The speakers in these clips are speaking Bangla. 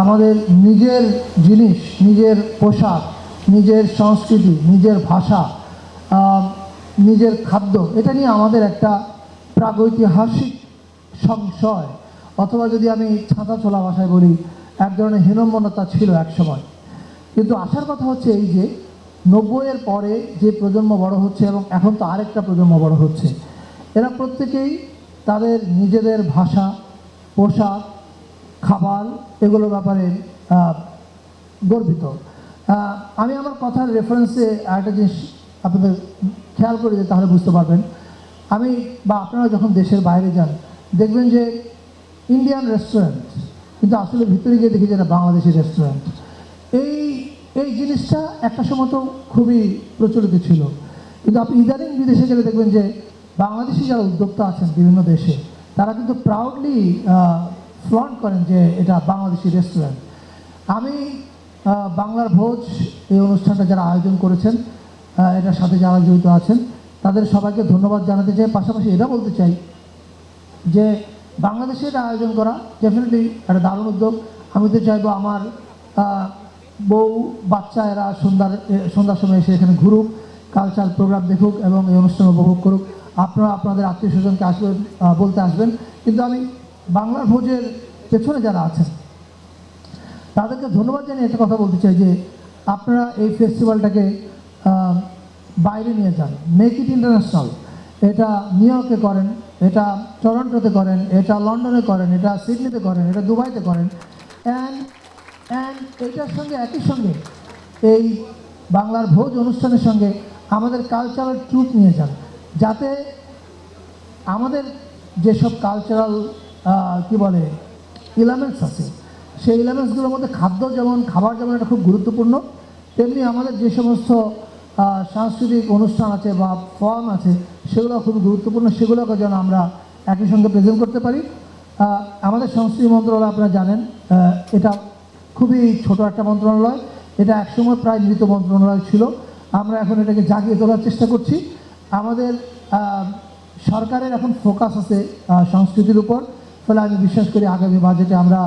আমাদের নিজের জিনিস, নিজের পোশাক, নিজের সংস্কৃতি, নিজের ভাষা নিজের খাদ্য, এটা নিয়ে আমাদের একটা প্রাগৈতিহাসিক সংশয়। অথবা যদি আমি ছাতা ছোলা ভাষায় বলি, এক ধরনের হীনম্মনতা ছিল এক সময় কিন্তু আসার কথা হচ্ছে এই যে, নব্বইয়ের পরে যে প্রজন্ম বড় হচ্ছে এবং এখন তো আরেকটা প্রজন্ম বড় হচ্ছে, এরা প্রত্যেকেই তাদের নিজেদের ভাষা, পোশাক খাবার, এগুলোর ব্যাপারে গর্বিত। আমি আমার কথার রেফারেন্সে আরেকটা জিনিস আপনাদের খেয়াল করে যে তাহলে বুঝতে পারবেন। আমি বা আপনারা যখন দেশের বাইরে যান, দেখবেন যে ইন্ডিয়ান রেস্টুরেন্ট কিন্তু আসলে ভিতরে গিয়ে দেখি যে এটা বাংলাদেশি রেস্টুরেন্ট এই এই জিনিসটা একটা সময় তো খুবই প্রচলিত ছিল। কিন্তু আপনি ইদানিং বিদেশে গেলে দেখবেন যে বাংলাদেশি যারা উদ্যোক্তা আছেন বিভিন্ন দেশে, তারা কিন্তু প্রাউডলি ফ্লন্ট করেন যে এটা বাংলাদেশি রেস্টুরেন্ট। আমি বাংলার ভোজ এই অনুষ্ঠানটা যারা আয়োজন করেছেন এটার সাথে যারা জড়িত আছেন, তাদের সবাইকে ধন্যবাদ জানাতে চাই। পাশাপাশি এটা বলতে চাই যে বাংলাদেশে এটা আয়োজন করা ডেফিনেটলি একটা দারুণ উদ্যোগ। আমি তো চাইব আমার বউ, বাচ্চা এরা সন্ধ্যার সন্ধ্যার সময় এসে এখানে ঘুরুক কালচার প্রোগ্রাম দেখুক এবং এই অনুষ্ঠান উপভোগ করুক। আপনারা, আপনাদের আত্মীয় স্বজনকে আসবেন বলতে আসবেন। কিন্তু আমি বাংলার ভোজের পেছনে যারা আছেন, তাদেরকে ধন্যবাদ জানিয়ে একটা কথা বলতে চাই যে আপনারা এই ফেস্টিভ্যালটাকে বাইরে নিয়ে যান। মেক ইট ইন্টারন্যাশনাল এটা নিউ ইয়র্কে করেন, এটা টরন্টোতে করেন, এটা লন্ডনে করেন, এটা সিডনিতে করেন, এটা দুবাইতে করেন। অ্যান্ড অ্যান্ড এটার সঙ্গে একই সঙ্গে এই বাংলার ভোজ অনুষ্ঠানের সঙ্গে আমাদের কালচারাল ট্রুপ নিয়ে যান। যাতে আমাদের যেসব কালচারাল কি বলে এলিমেন্টস আছে। সেই এলিমেন্টসগুলোর মধ্যে খাদ্য যেমন, খাবার যেমন এটা খুব গুরুত্বপূর্ণ, তেমনি আমাদের যে সমস্ত সাংস্কৃতিক অনুষ্ঠান আছে বা ফর্ম আছে সেগুলো খুব গুরুত্বপূর্ণ, সেগুলোকে যেন আমরা একই সঙ্গে প্রেজেন্ট করতে পারি। আমাদের সংস্কৃতি মন্ত্রণালয় আপনারা জানেন এটা খুবই ছোট একটা মন্ত্রণালয়, এটা একসময় প্রায় মৃত মন্ত্রণালয় ছিল। আমরা এখন এটাকে জাগিয়ে তোলার চেষ্টা করছি। আমাদের সরকারের এখন ফোকাস আছে সংস্কৃতির উপর। ফলে আমি বিশ্বাস করি আগামী বাজেটে আমরা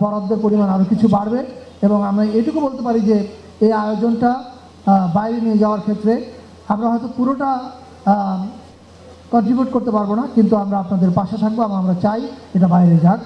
বরাদ্দের পরিমাণ আরও কিছু বাড়বে এবং আমরা এটুকু বলতে পারি যে এই আয়োজনটা বাইরে নিয়ে যাওয়ার ক্ষেত্রে আমরা হয়তো পুরোটা কন্ট্রিবিউট করতে পারব না, কিন্তু আমরা আপনাদের পাশে থাকব আমরা চাই এটা বাইরে যাক।